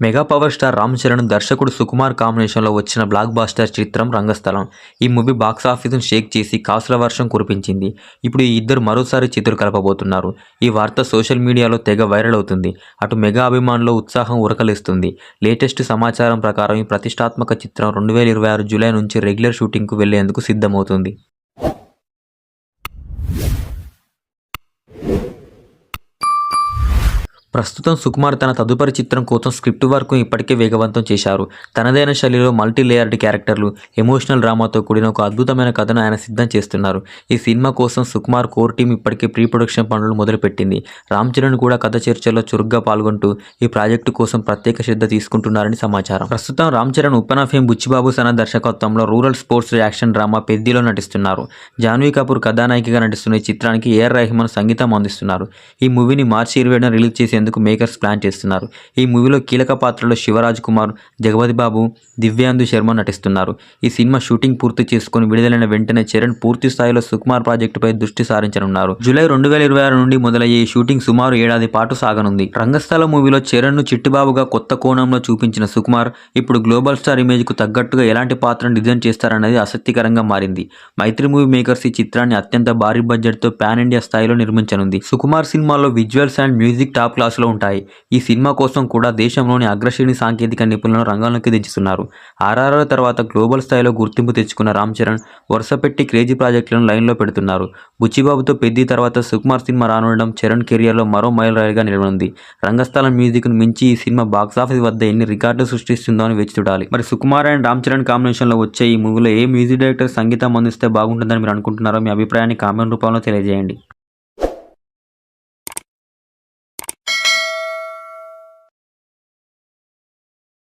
Mega power star Ram Charan దర్శకుడు సుకుమార్ కాంబినేషన్లో వచ్చిన బ్లాక్ బాస్టర్ చిత్రం రంగస్థలం. ఈ మూవీ బాక్స్ ఆఫీసును షేక్ చేసి కాసుల వర్షం కురిపించింది. ఇప్పుడు ఈ ఇద్దరు మరోసారి చిత్రం కలపబోతున్నారు. ఈ వార్త సోషల్ మీడియాలో తెగ వైరల్ అవుతుంది. అటు మెగా అభిమానులు ఉత్సాహం ఉరకలిస్తుంది. లేటెస్ట్ సమాచారం ప్రకారం ఈ ప్రతిష్టాత్మక చిత్రం రెండు వేల ఇరవై ఆరు జూలై నుంచి రెగ్యులర్ షూటింగ్కు వెళ్ళేందుకు సిద్ధమవుతుంది. ప్రస్తుతం సుకుమార్ తన తదుపరి చిత్రం కోసం స్క్రిప్ట్ వర్క్ ఇప్పటికే వేగవంతం చేశారు. తనదైన శైలిలో మల్టీ లేయర్డ్ క్యారెక్టర్లు ఎమోషనల్ డ్రామాతో కూడిన ఒక అద్భుతమైన కథను ఆయన సిద్ధం చేస్తున్నారు. ఈ సినిమా కోసం సుకుమార్ కోర్ టీం ఇప్పటికే ప్రీ ప్రొడక్షన్ పనులు మొదలుపెట్టింది. రామ్ చరణ్ కూడా కథ చర్చల్లో చురుగ్గా పాల్గొంటూ ఈ ప్రాజెక్టు కోసం ప్రత్యేక శ్రద్ధ తీసుకుంటున్నారని సమాచారం. ప్రస్తుతం రామ్ చరణ్ ఉప్పన ఫేమ్ బుచ్చిబాబు సన దర్శకత్వంలో రూరల్ స్పోర్ట్స్ యాక్షన్ డ్రామా పెద్దిలో నటిస్తున్నారు. జాన్వీ కపూర్ కథానాయికగా నటిస్తున్న ఈ చిత్రానికి ఏఆర్ రెహమాన్ సంగీతం అందిస్తున్నారు. ఈ మూవీని మార్చి ఇరవై రిలీజ్ చేసేందుకు మేకర్స్ ప్లాన్ చేస్తున్నారు. ఈ మూవీలో కీలక పాత్రలో శివరాజ్ కుమార్ జగపతి బాబు దివ్యాందు శర్మ నటిస్తున్నారు. ఈ సినిమా షూటింగ్ పూర్తి చేసుకుని విడుదలైన వెంటనే చరణ్ పూర్తి స్థాయిలో సుకుమార్ ప్రాజెక్టుపై దృష్టి సారించనున్నారు. జూలై రెండు వేల ఇరవై ఆరు నుండి మొదలయ్యే ఈ షూటింగ్ సుమారు ఏడాది పాటు సాగనుంది. రంగస్థల మూవీలో చరణ్ను చిట్టిబాబుగా కొత్త కోణంలో చూపించిన సుకుమార్ ఇప్పుడు గ్లోబల్ స్టార్ ఇమేజ్కు తగ్గట్టుగా ఎలాంటి పాత్రను డిజైన్ చేస్తారన్నది ఆసక్తికరంగా మారింది. మైత్రి మూవీ మేకర్స్ ఈ చిత్రాన్ని అత్యంత భారీ బడ్జెట్తో పాన్ ఇండియా స్థాయిలో నిర్మించనుంది. సుకుమార్ సినిమాలో విజువల్స్ అండ్ మ్యూజిక్ టాప్ క్లాసులో ఉంటాయి. ఈ సినిమా కోసం కూడా దేశంలోని అగ్రశ్రేణి సాంకేతిక నిపుణులను రంగంలోకి దించుతున్నారు. ఆర్ఆర్ఆర్ తర్వాత గ్లోబల్ స్థాయిలో గుర్తింపు తెచ్చుకున్న రామ్ చరణ్ వరుసపెట్టి క్రేజీ ప్రాజెక్టులను లైన్లో పెడుతున్నారు. బుచ్చిబాబుతో పెద్ది తర్వాత సుకుమార్ సినిమా రానుండడం చరణ్ కెరియర్లో మరో మైలురాయిగా నిలబడింది నిలవనుంది. రంగస్థలం మ్యూజిక్ను మించి ఈ సినిమా బాక్సాఫీస్ వద్ద ఎన్ని రికార్డులు సృష్టిస్తుందో అని వేచి చూడాలి. మరి సుకుమార్ అండ్ రామ్ చరణ్ కాంబినేషన్లో వచ్చే ఈ మూవీలో ఏ మ్యూజిక్ డైరెక్టర్ సంగీతం అందిస్తే బాగుంటుందని మీరు అనుకుంటున్నారో మీ అభిప్రాయాన్ని కామెంట్ రూపంలో తెలియజేయండి.